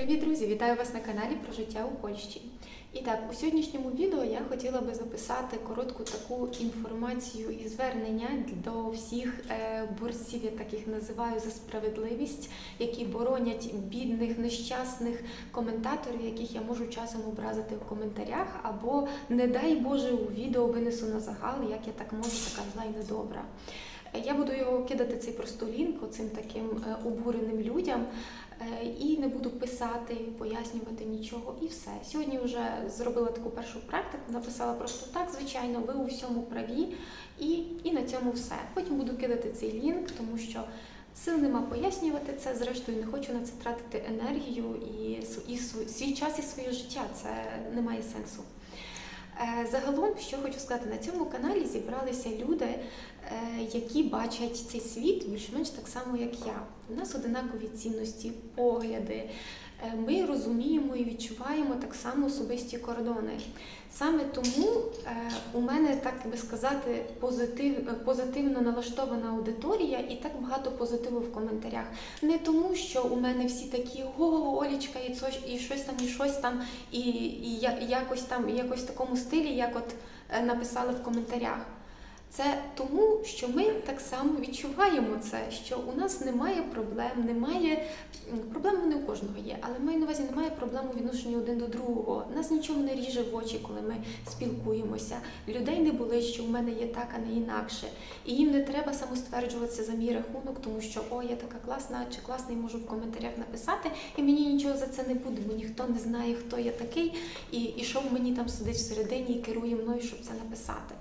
Привіт, друзі! Вітаю вас на каналі про життя у Польщі. І так, у сьогоднішньому відео я хотіла би записати коротку таку інформацію і звернення до всіх е, борців, я так їх називаю, за справедливість, які боронять бідних, нещасних коментаторів, яких я можу часом образити в коментарях, або, не дай Боже, у відео винесу на загал, як я так можу, така зла і недобра. Я буду його кидати цей просто лінк оцим таким е, обуреним людям. Е, І не буду писати, пояснювати нічого, і все. Сьогодні вже зробила таку першу практику, написала просто так, звичайно, ви у всьому праві, і, і на цьому все. Потім буду кидати цей лінк, тому що сил нема пояснювати це. Зрештою, не хочу на це тратити енергію і, і свій час і своє життя. Це не має сенсу. Е, Загалом, що хочу сказати, на цьому каналі зібралися люди, які бачать цей світ більш-менш так само, як я. У нас одинакові цінності, погляди. Е, Ми розуміємо і відчуваємо так само особисті кордони. Саме тому е, у мене, так би сказати, позитив, е, позитивно налаштована аудиторія і так багато позитиву в коментарях. Не тому, що у мене всі такі о, Олічка, і, це, і щось там, і щось там, і, і якось там, і якось в такому стилі, як от е, написали в коментарях. Це тому, що ми так само відчуваємо це, що у нас немає проблем, немає проблем вони у кожного є, але маю на увазі немає проблем у відношенні один до другого. Нас нічого не ріже в очі, коли ми спілкуємося. Людей не болить, що в мене є так, а не інакше. І їм не треба самостверджуватися за мій рахунок, тому що о, я така класна чи класний можу в коментарях написати, і мені нічого за це не буде, бо ніхто не знає, хто я такий, і, і що в мені там сидить всередині і керує мною, щоб це написати.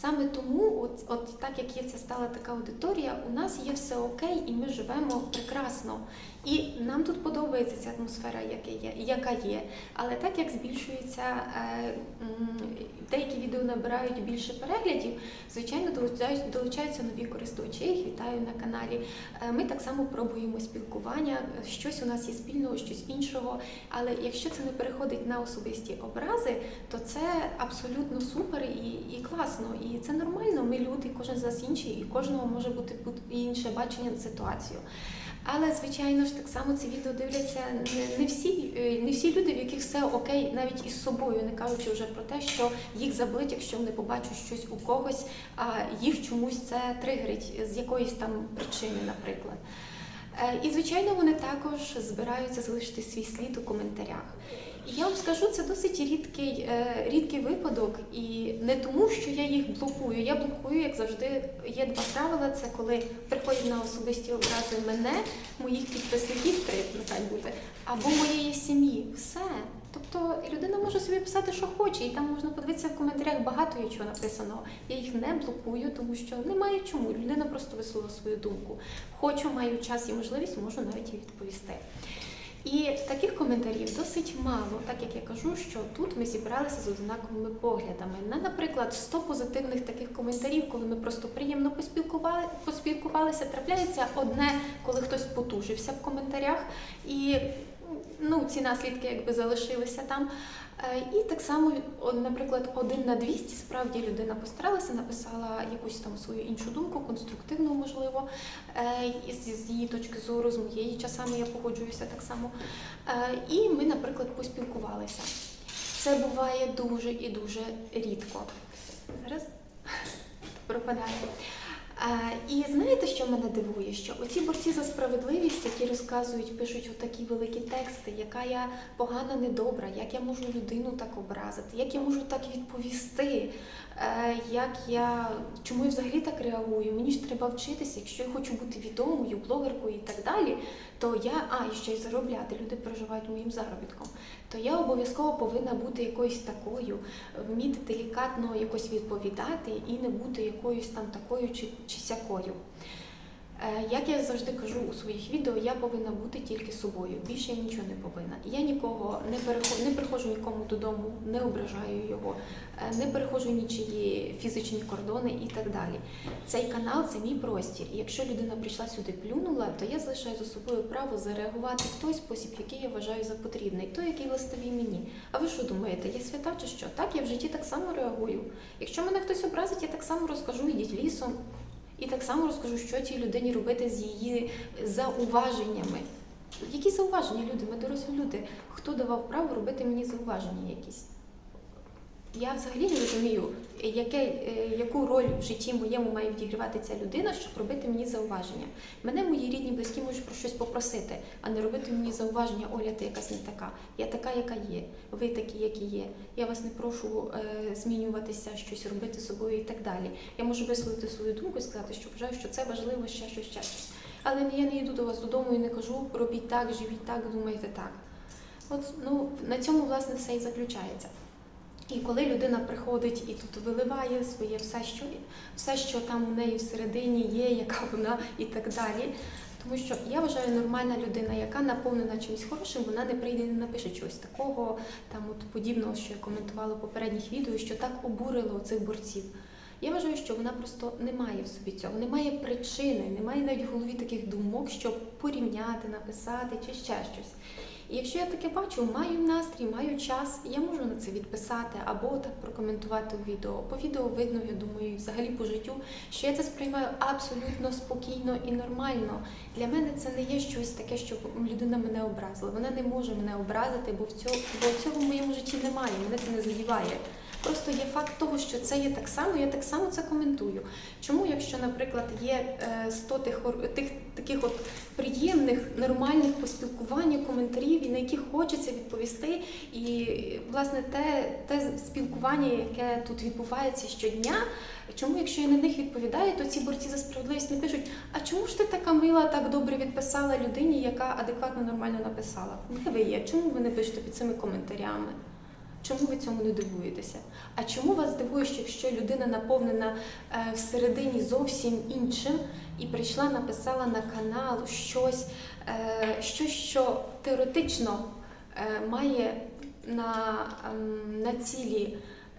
Саме тому, от, от так як є ця стала така аудиторія, у нас є все окей, і ми живемо прекрасно. І нам тут подобається ця атмосфера, яка є, яка є. Але так як збільшується, е, деякі відео набирають більше переглядів, звичайно, долучаються, нові користувачі. Їх вітаю на каналі. Е, Ми так само пробуємо спілкування, щось у нас є спільного, щось іншого. Але якщо це не переходить на особисті образи, то це абсолютно супер і, і класно. І це нормально. Ми люди, кожен з нас інший, і кожного може бути інше бачення на ситуацію. Але звичайно ж так само це відео дивляться не, не всі, е, не всі люди, в яких все окей, навіть із собою, не кажучи вже про те, що їх заблить, якщо вони побачать щось у когось, а їх чомусь це тригерить з якоїсь там причини, наприклад. Е, І, звичайно, вони також збираються залишити свій слід у коментарях. Я вам скажу, це досить рідкий, е, рідкий випадок, і не тому, що я їх блокую. Я блокую, як завжди, є два правила: це коли приходять на особисті образи мене, моїх підписників, три нехай буде, або моєї сім'ї. Все. Тобто людина може собі писати, що хоче, і там можна подивитися в коментарях багато є чого написаного. Я їх не блокую, тому що немає чому. Людина просто висловила свою думку. Хочу, маю час і можливість, можу навіть і відповісти. І таких коментарів досить мало, так як я кажу, що тут ми зібралися з однаковими поглядами. На, наприклад, 100 позитивних таких коментарів, коли ми просто приємно поспілкували, поспілкувалися, трапляється одне, коли хтось потужився в коментарях, і ну, ці наслідки якби залишилися там. Е, І так само, наприклад, один на 200 справді людина постаралася, написала якусь там свою іншу думку, конструктивну, можливо, е, з, її точки зору, з моєї часами я погоджуюся так само. Е, І ми, наприклад, поспілкувалися. Це буває дуже і дуже рідко. Зараз пропадає. І знаєте, що мене дивує? Що оці борці за справедливість, які розказують, пишуть отакі великі тексти, яка я погана, недобра, як я можу людину так образити, як я можу так відповісти, е, як я чому я взагалі так реагую? Мені ж треба вчитися, якщо я хочу бути відомою, блогеркою і так далі, то я, а і ще й заробляти, люди проживають моїм заробітком, то я обов'язково повинна бути якоюсь такою, вміти делікатно якось відповідати і не бути якоюсь там такою чи, чи сякою. Е, Як я завжди кажу у своїх відео, я повинна бути тільки собою. Більше я нічого не повинна. Я нікого не переходжу, не приходжу нікому додому, не ображаю його, е, не переходжу нічиї фізичні кордони і так далі. Цей канал це мій простір. І якщо людина прийшла сюди, плюнула, то я залишаю за собою право зареагувати в той спосіб, який я вважаю за потрібний, той, який властивий мені. А ви що думаєте, я свята чи що? Так, я в житті так само реагую. Якщо мене хтось образить, я так само розкажу, йдіть лісом. І так само розкажу, що цій людині робити з її зауваженнями. Які зауваження люди? Ми дорослі люди. Хто давав право робити мені зауваження якісь? Я взагалі не розумію, яке, е, яку роль в житті моєму має відігравати ця людина, щоб робити мені зауваження. Мене мої рідні близькі можуть про щось попросити, а не робити мені зауваження, Оля, ти якась не така. Я така, яка є. Ви такі, які є. Я вас не прошу е, змінюватися, щось робити з собою і так далі. Я можу висловити свою думку і сказати, що вважаю, що це важливо, ще щось, ще щось. Але я не йду до вас додому і не кажу, робіть так, живіть так, думайте так. От ну на цьому власне все і заключається. І коли людина приходить і тут виливає своє все, що все, що там у неї всередині є, яка вона і так далі. Тому що я вважаю, нормальна людина, яка наповнена чимось хорошим, вона не прийде і не напише чогось такого, там от подібного, що я коментувала в попередніх відео, що так обурило цих борців. Я вважаю, що вона просто не має в собі цього, не має причини, не має навіть в голові таких думок, щоб порівняти, написати чи ще щось. І якщо я таке бачу, маю настрій, маю час, я можу на це відписати або так прокоментувати у відео. По відео видно, я думаю, взагалі по життю, що я це сприймаю абсолютно спокійно і нормально. Для мене це не є щось таке, що людина мене образила. Вона не може мене образити, бо в цьому, бо в цьому моєму житті немає. Мене це не задіває. Просто є факт того, що це є так само, я так само це коментую. Чому, якщо, наприклад, є е, 100 тих, тих таких от приємних, нормальних поспілкувань, коментарів, і на які хочеться відповісти, і власне те, те спілкування, яке тут відбувається щодня, чому, якщо я на них відповідаю, то ці борці за справедливість не пишуть: а чому ж ти така мила, так добре відписала людині, яка адекватно нормально написала? Де ви є? Чому ви не пишете під цими коментарями? Чому ви цьому не дивуєтеся? А чому вас дивує, що якщо людина наповнена е, всередині зовсім іншим і прийшла, написала на канал щось, е, щось що теоретично е, має на, ем, на цілі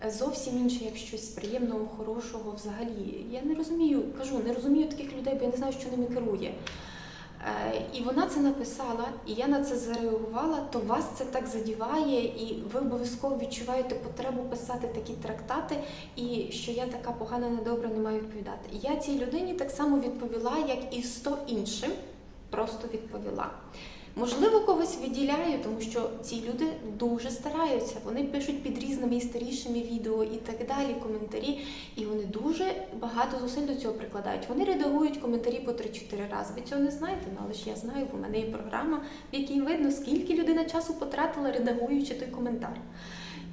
зовсім інше, як щось приємного, хорошого взагалі? Я не розумію, кажу, не розумію таких людей, бо я не знаю, що ними керує. Е, І вона це написала, і я на це зареагувала, то вас це так задіває, і ви обов'язково відчуваєте потребу писати такі трактати, і що я така погана, недобра, не маю відповідати. Я цій людині так само відповіла, як і сто іншим, просто відповіла. Можливо, когось виділяю, тому що ці люди дуже стараються. Вони пишуть під різними і старішими відео і так далі, коментарі, і вони дуже багато зусиль до цього прикладають. Вони редагують коментарі по 3-4 рази. Ви цього не знаєте, ну, але ж я знаю, бо в мене є програма, в якій видно, скільки людина часу потратила, редагуючи той коментар.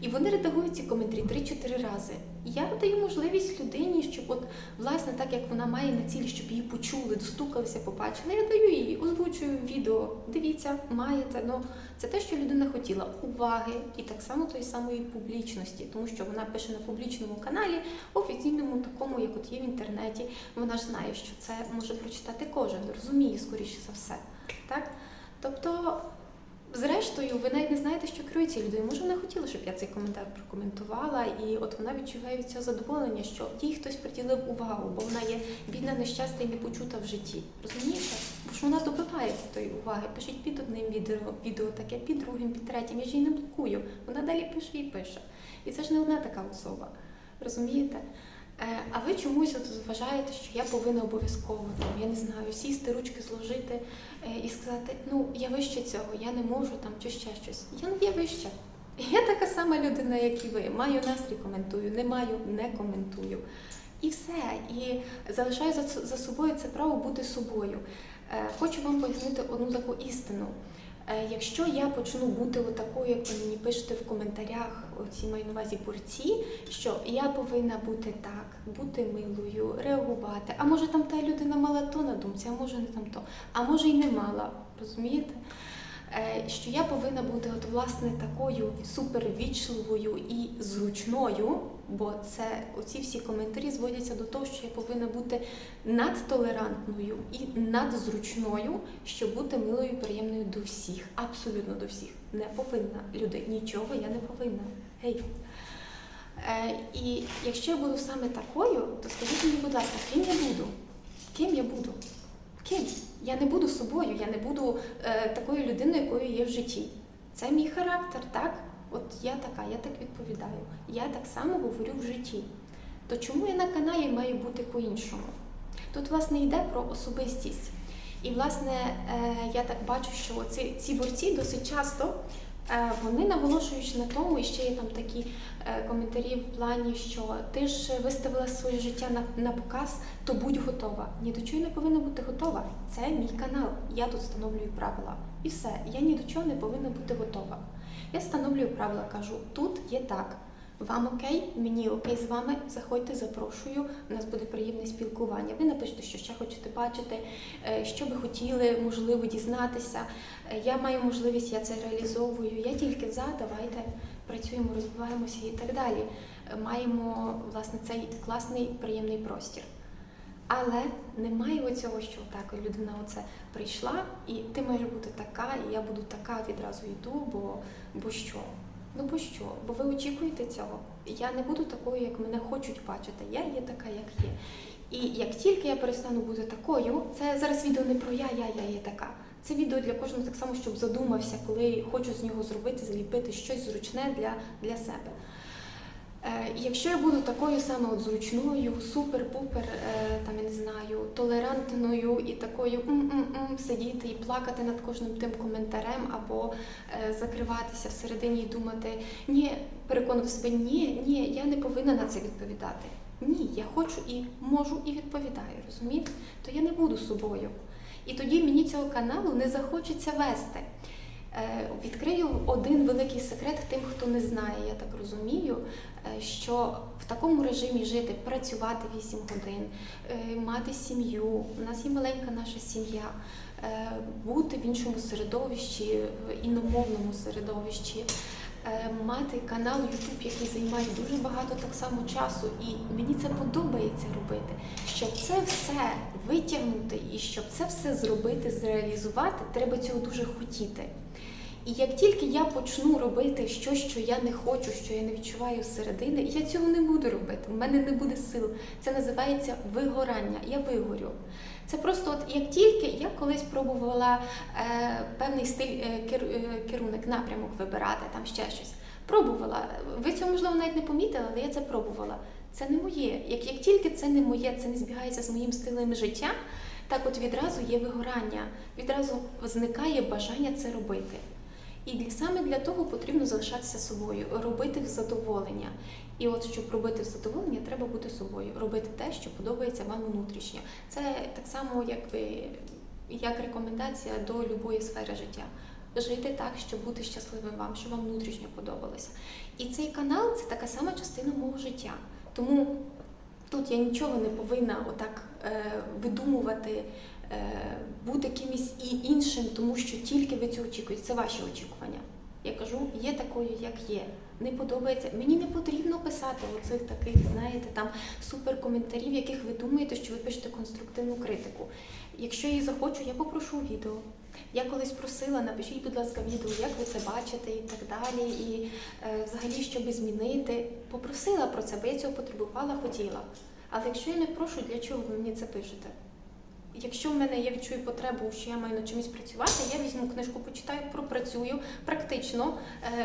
І вони редагують ці коментарі 3-4 рази. І я даю можливість людині, щоб, от, власне, так як вона має на цілі, щоб її почули, достукалися, побачили, я даю їй, озвучую відео. Дивіться, маєте. Ну, це те, що людина хотіла уваги і так само тої самої публічності, тому що вона пише на публічному каналі, офіційному, такому, як от є в інтернеті. Вона ж знає, що це може прочитати кожен, розуміє скоріше за все. Так? Тобто. Зрештою, ви навіть не знаєте, що керує цією людиною. Може, вона хотіла, щоб я цей коментар прокоментувала, і от вона відчуває від цього задоволення, що їй хтось приділив увагу, бо вона є бідна, нещасна і не почута в житті. Розумієте? Бо ж вона добивається тої уваги. Пишіть під одним відео, відео таке, під другим, під третім. Я ж її не блокую. Вона далі пише і пише. І це ж не одна така особа. Розумієте? Е, А ви чомусь от вважаєте, що я повинна обов'язково там, я не знаю, сісти, ручки зложити е, і сказати, ну я вище цього, я не можу там чи ще щось. Я не є вища. Я така сама людина, як і ви. Маю настрій, коментую, не маю, не коментую. І все. І залишаю за, собою це право бути собою. Е, Хочу вам пояснити одну таку істину. Е, Якщо я почну бути отакою, як ви мені пишете в коментарях, оці маю на увазі борці, що я повинна бути так, бути милою, реагувати. А може там та людина мала то на думці, а може не там то, а може й не мала, розумієте? Е, Що я повинна бути от власне такою супервічливою і зручною, бо це оці всі коментарі зводяться до того, що я повинна бути надтолерантною і надзручною, щоб бути милою і приємною до всіх, абсолютно до всіх. Не повинна люди, нічого я не повинна. Гей. Е, і якщо я буду саме такою, то скажіть мені, будь ласка, ким я буду? Ким я буду? Ким? Я не буду собою, я не буду е, такою людиною, якою є в житті. Це мій характер, так? От я така, я так відповідаю. Я так само говорю в житті. То чому я на каналі маю бути по-іншому? Тут, власне, йде про особистість. І власне е, я так бачу, що ці, ці борці досить часто вони наголошують на тому, і ще є там такі е, коментарі в плані, що ти ж виставила своє життя на, на показ, то будь готова. Ні до чого не повинна бути готова. Це мій канал. Я тут встановлюю правила. І все. Я ні до чого не повинна бути готова. Я встановлюю правила, кажу, тут є так. Вам окей, мені окей з вами. Заходьте, запрошую. У нас буде приємне спілкування. Ви напишете, що ще хочете бачити, е, що би хотіли, можливо, дізнатися. Е, Я маю можливість, я це реалізовую. Я тільки за, давайте працюємо, розвиваємося і так далі. Е, Маємо власне цей класний приємний простір. Але немає оцього, що так людина оце прийшла, і ти маєш бути така, і я буду така відразу йду, бо, бо що? Ну бо що? Бо ви очікуєте цього. Я не буду такою, як мене хочуть бачити. Я є така, як є. І як тільки я перестану бути такою, це зараз відео не про я, я, я є така. Це відео для кожного так само, щоб задумався, коли хочу з нього зробити, зліпити щось зручне для, для себе. Е, якщо я буду такою саме от зручною, супер-пупер, е, там я не знаю, толерантною і такою сидіти і плакати над кожним тим коментарем, або е, закриватися всередині і думати, ні, переконувати себе, ні, ні, я не повинна на це відповідати. Ні, я хочу і можу і відповідаю, розумієте? То я не буду собою. І тоді мені цього каналу не захочеться вести. Е, Відкрию один великий секрет тим, хто не знає, я так розумію, е, що в такому режимі жити, працювати 8 годин, е, мати сім'ю, у нас є маленька наша сім'я, бути в іншому середовищі, в іномовному середовищі, мати канал YouTube, який займає дуже багато так само часу, і мені це подобається робити. Щоб це все витягнути і щоб це все зробити, зреалізувати, треба цього дуже хотіти. І як тільки я почну робити щось, що я не хочу, що я не відчуваю зсередини, я цього не буду робити. У мене не буде сил. Це називається вигорання. Я вигорю. Це просто, от як тільки я колись пробувала е, певний стиль е, кер, е, керунок, напрямок вибирати, там ще щось. Пробувала. Ви цього можливо навіть не помітили, але я це пробувала. Це не моє. Як, як тільки це не моє, це не збігається з моїм стилем життя, так от відразу є вигорання, відразу зникає бажання це робити. І саме для того потрібно залишатися собою, робити задоволення. І от щоб робити задоволення, треба бути собою, робити те, що подобається вам внутрішньо. Це так само, як ви як рекомендація до любої сфери життя. Жити так, щоб бути щасливим вам, щоб вам внутрішньо подобалося. І цей канал це така сама частина мого життя. Тому тут я нічого не повинна отак е, видумувати, бути кимось і іншим, тому що тільки ви цього очікуєте. Це ваші очікування. Я кажу, є такою, як є. Не подобається. Мені не потрібно писати оцих таких, знаєте, там супер коментарів, яких ви думаєте, що ви пишете конструктивну критику. Якщо я її захочу, я попрошу відео. Я колись просила, напишіть, будь ласка, відео, як ви це бачите, і так далі, і е, взагалі, що би змінити. Попросила про це, бо я цього потребувала, хотіла. Але якщо я не прошу, для чого ви мені це пишете? Якщо в мене я відчую потребу, що я маю над чимось працювати, я візьму книжку, почитаю, пропрацюю практично,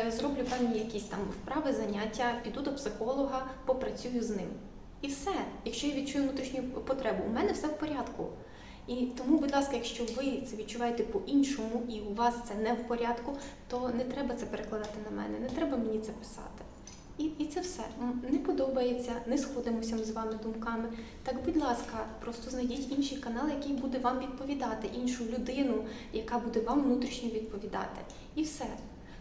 е, зроблю певні якісь там вправи, заняття, піду до психолога, попрацюю з ним. І все. Якщо я відчую внутрішню потребу, у мене все в порядку. І тому, будь ласка, якщо ви це відчуваєте по-іншому і у вас це не в порядку, то не треба це перекладати на мене, не треба мені це писати. І, і це все. Не подобається, не сходимося з вами думками. Так, будь ласка, просто знайдіть інший канал, який буде вам відповідати, іншу людину, яка буде вам внутрішньо відповідати. І все.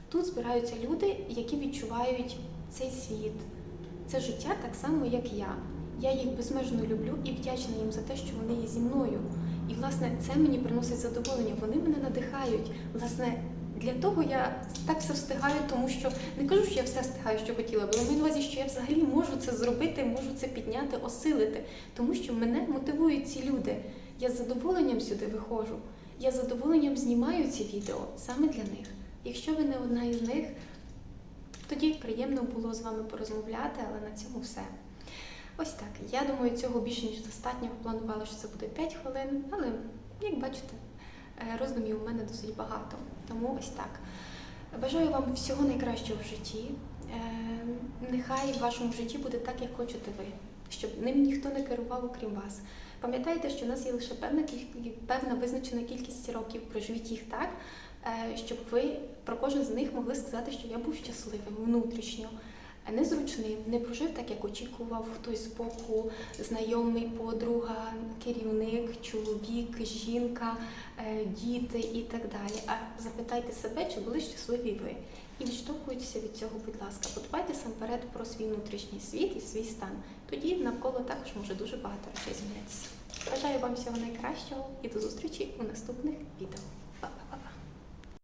Тут збираються люди, які відчувають цей світ, це життя так само, як я. Я їх безмежно люблю і вдячна їм за те, що вони є зі мною. І, власне, це мені приносить задоволення. Вони мене надихають. Власне, для того я так все встигаю, тому що не кажу, що я все встигаю, що хотіла, бо маю на увазі, що я взагалі можу це зробити, можу це підняти, осилити, тому що мене мотивують ці люди. Я з задоволенням сюди виходжу. Я з задоволенням знімаю ці відео саме для них. Якщо ви не одна із них, тоді приємно було з вами порозмовляти, але на цьому все. Ось так. Я думаю, цього більше ніж достатньо. Планувала, що це буде 5 хвилин, але як бачите, роздумів у мене досить багато. Тому ось так. Бажаю вам всього найкращого в житті. Е, Нехай в вашому житті буде так, як хочете ви. щоб ним ніхто не керував, окрім вас. Пам'ятайте, що у нас є лише певна певна визначена кількість років. Проживіть їх так, е, щоб ви про кожен з них могли сказати, що я був щасливим внутрішньо. Незручним, не прожив так, як очікував хтось з боку, знайомий, подруга, керівник, чоловік, жінка, е, діти і так далі. А запитайте себе, чи були щасливі ви. І відштовхуйтеся від цього, будь ласка. Подбайте сам перед про свій внутрішній світ і свій стан. Тоді навколо також може дуже багато речей змінитися. Бажаю вам всього найкращого і до зустрічі у наступних відео.